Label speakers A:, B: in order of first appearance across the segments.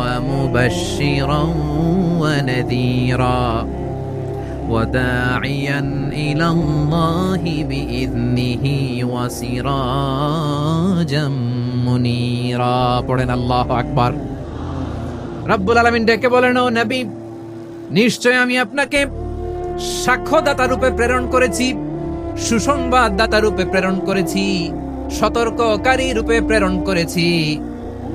A: ওয়া মুবাশশিরান ওয়া নাযীরা وداعيا إلى الله بإذنه وسراجا منيرا পড়েন আল্লাহ আকবার রব্বুল আলামিন ডেকে বলেন ও নবী নিশ্চয় আমি আপনাকে সাক্ষ্যদাতা রূপে প্রেরণ করেছি সুসংবাদ দাতা রূপে প্রেরণ করেছি সতর্ককারী রূপে প্রেরণ করেছি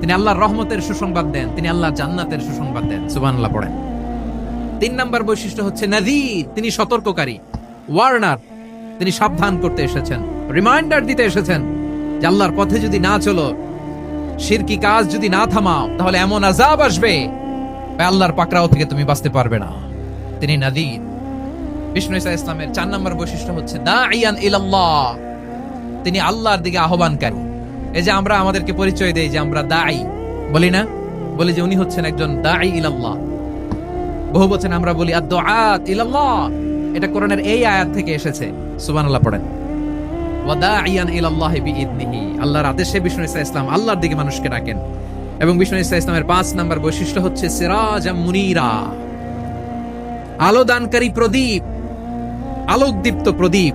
A: তিনি আল্লাহর রহমতের সুসংবাদ দেন, তিনি আল্লাহর জান্নাতের সুসংবাদ দেন। সুবহানাল্লাহ, পড়েন। তিন নাম্বার বৈশিষ্ট্য হচ্ছে নাযীর তিনি সতর্ককারী। ওয়ার্নার, তিনি সাবধান করতে এসেছেন। রিমাইন্ডার দিতে এসেছেন যে আল্লাহর পথে যদি না চলো শিরকি কাজ যদি না থামাও, তাহলে এমন আজাব আসবে আল্লাহর পাকড়াও থেকে তুমি বাঁচতে পারবে না। তিনি নাদির বিষ্ণু ইসা ইসলামের চার নম্বর বৈশিষ্ট্য হচ্ছে তিনি আল্লাহর দিকে আহ্বানকারী। এই যে আমরা আমাদেরকে পরিচয় দেই যে আমরা দাই বলি না? বলি যে উনি হচ্ছেন একজন দাই ইলাল্লাহ। বহু বচন আমরা বলি আদ ইলাল্লাহ। এটা কোরআনের এই আয়াত থেকে এসেছে। সুবহানাল্লাহ পড়েন। ওয়াদাইয়ান ইলাল্লাহি বিইذনিহি আল্লাহর আদেশে বিষ্ণু ইসা ইসলাম আল্লাহর দিকে মানুষকে ডাকেন। এবং বিষ্ণু ইসা ইসলামের পাঁচ নাম্বার বৈশিষ্ট্য হচ্ছে সিরাজ মুনিরা। আলো দানকারী প্রদীপ। আলোকদীপ্ত প্রদীপ।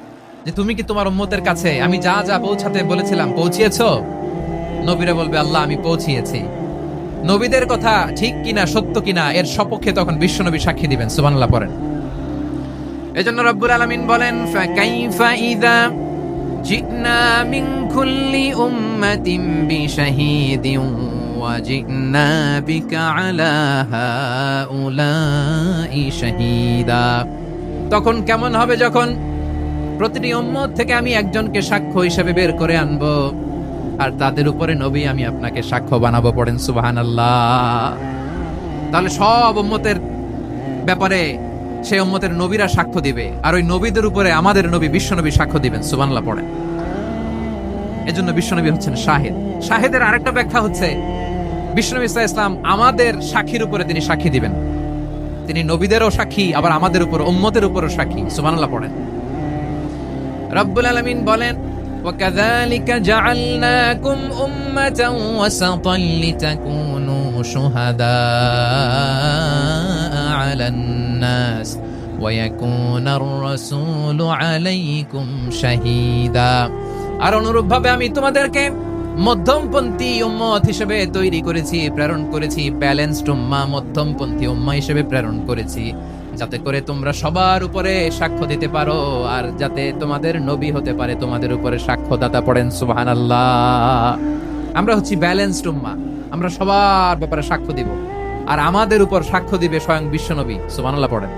A: যে তুমি কি তোমার উম্মতের কাছে, আমি যা যা পৌঁছাতে বলেছিলাম, পৌঁছিয়েছো? নবীরা বলবে, আল্লাহ, আমি পৌঁছিয়েছি। নবীদের কথা ঠিক কিনা, সত্য কিনা, এর সপক্ষে তখন বিশ্বনবী সাক্ষী দিবেন। সুবহানাল্লাহ, পড়েন। এজন্য রব্বুল আলামিন বলেন কুল্লি তখন কেমন হবে যখন প্রতিটি উম্মত থেকে আমি একজনকে সাক্ষ্য হিসেবে বের করে আনব। আর তাদের উপরে নবী, আমি আপনাকে সাক্ষ্য বানাবো পড়েন, সুবহানাল্লাহ। তাহলে সব উম্মতের ব্যাপারে সেই উম্মতের নবীরা সাক্ষ্য দিবে। আর ওই নবীদের উপরে আমাদের নবী, বিশ্বনবী সাক্ষ্য দিবেন, সুবহানাল্লাহ পড়েন। এজন্য বিশ্বনবী হচ্ছেন শাহেদ। শাহেদের আরেকটা ব্যাখ্যা হচ্ছে, বিশ্বনবী ইসা ইসলাম আমাদের সাক্ষীর উপরে তিনি সাক্ষী দিবেন। তিনি নবীদেরও সাক্ষী, আবার আমাদের উপর, উম্মতের উপরও সাক্ষী, সুবহানাল্লাহ পড়েন। রব্বুল আলামিন বলেন وكذلك جعلناكم أمة وسطا لتكونوا شهداء على الناس ويكون الرسول عليكم شهيدا আর অনুরূপ ভাবে আমি তোমাদেরকে মধ্যমপন্থী উম্মত হিসেবে তৈরি করেছি প্রেরণ করেছি ব্যালেন্সড উম্মা মধ্যমপন্থী উম্মা হিসেবে প্রেরণ করেছি যাতে করে তোমরা সবার উপরে সাক্ষ্য দিতে পারো, আর যাতে তোমাদের নবী হতে পারে, তোমাদের উপরে সাক্ষ্যদাতা পড়েন, সুবহানাল্লাহ। আমরা হচ্ছি ব্যালেন্সড উম্মা, আমরা সবার ব্যাপারে সাক্ষ্য দিব, আর আমাদের উপর সাক্ষ্য দিবে স্বয়ং বিশ্ব বিশ্বনবী সুবহানাল্লাহ পড়েন।